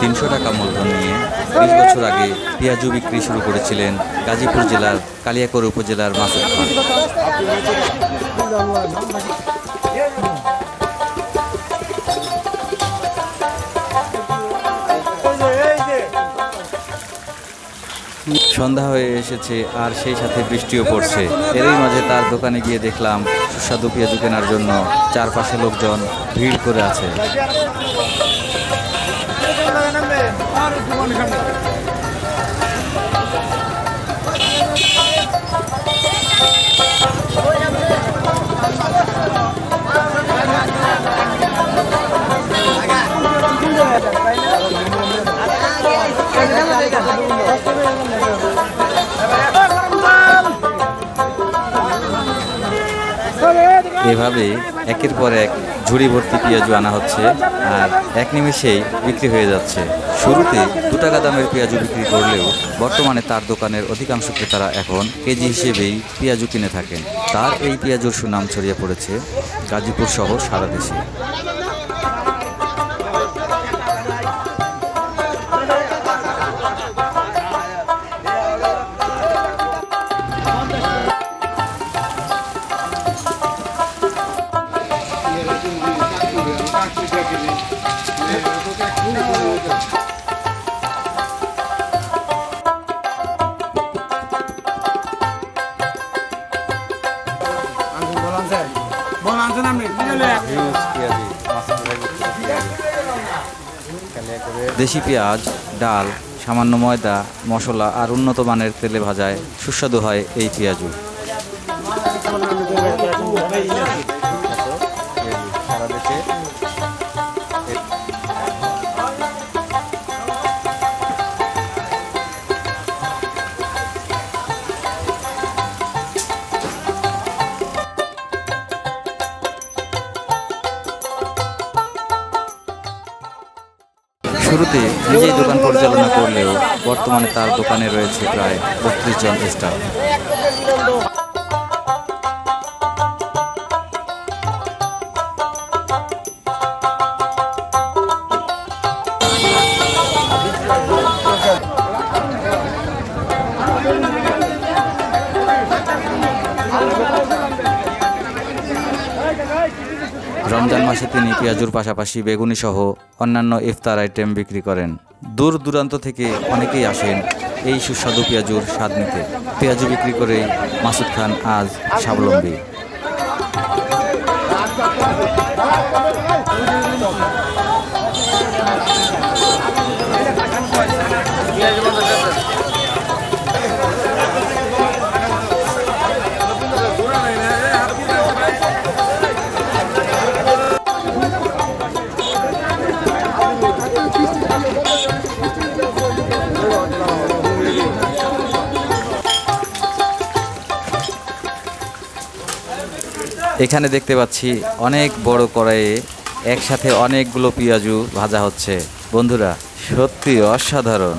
তিনশো টাকা মূলধন নিয়ে বিশ বছর আগে পেঁয়াজু বিক্রি শুরু করেছিলেন গাজীপুর জেলার কালিয়াকৈর উপজেলার মাসুদ খান। সন্ধ্যা হয়ে এসেছে আর সেই সাথে বৃষ্টিও পড়ছে। এরই মাঝে তার দোকানে গিয়ে দেখলাম সুস্বাদু পেঁয়াজু কেনার জন্য চারপাশে লোকজন ভিড় করে আছে। আর জীবন এভাবে একের পর এক ঝুড়ি ভর্তি পেঁয়াজু আনা হচ্ছে আর এক নিমেষেই বিক্রি হয়ে যাচ্ছে। শুরুতে দু টাকা দামের পেঁয়াজু বিক্রি করলেও বর্তমানে তার দোকানের অধিকাংশ ক্রেতারা এখন কেজি হিসেবেই পেঁয়াজু কিনে থাকেন। তার এই পেঁয়াজুর সুনাম ছড়িয়ে পড়েছে গাজীপুর সহ সারা দেশে। দেশি পেঁয়াজ, ডাল, সামান্য ময়দা, মশলা আর উন্নত মানের তেলে ভাজায় সুস্বাদু হয় এই পেঁয়াজু শুরুতে নিজেই দোকান পরিচালনা করলেও বর্তমানে তার দোকানে রয়েছে প্রায় বত্রিশ জন স্টাফ রমজান মাসে তিনি পেঁয়াজুর পাশাপাশি বেগুনি সহ অন্যান্য ইফতার আইটেম বিক্রি করেন। দূর দূরান্ত থেকে অনেকেই আসেন এই সুস্বাদু পেঁয়াজুর স্বাদ নিতে। পেঁয়াজু বিক্রি করে মাসুদ খান আজ স্বাবলম্বী। এখানে দেখতে পাচ্ছি অনেক বড় কড়াইয়ে একসাথে অনেকগুলো পেঁয়াজু ভাজা হচ্ছে। বন্ধুরা সত্যি অসাধারণ।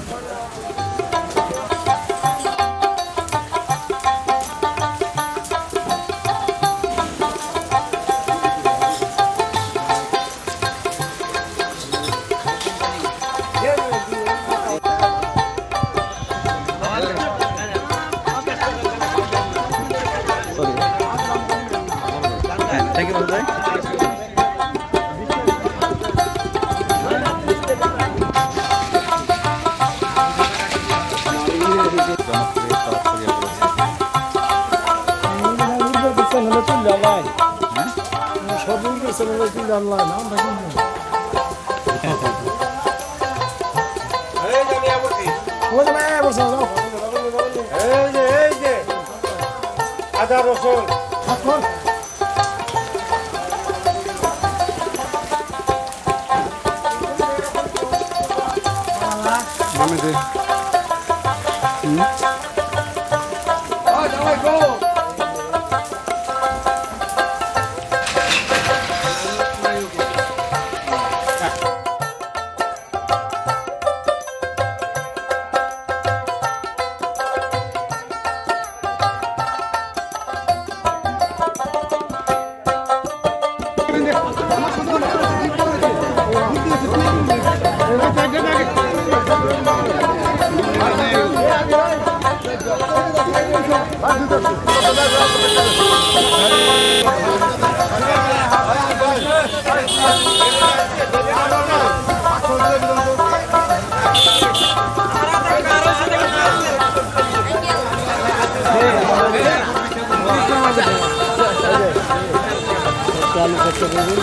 আদা রসুন चालू करते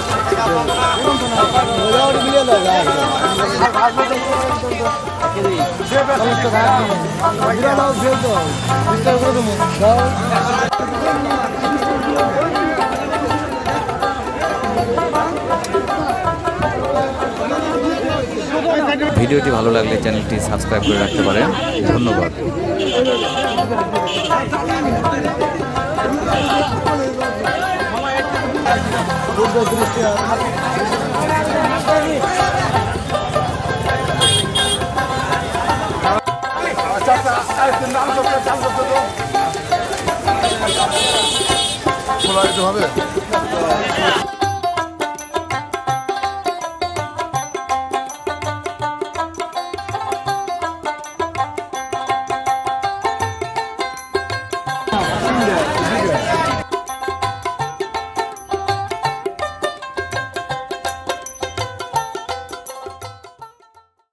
ভিডিওটি ভালো লাগলে চ্যানেলটি সাবস্ক্রাইব করে রাখতে পারেন। ধন্যবাদ। খোলা যেতে হবে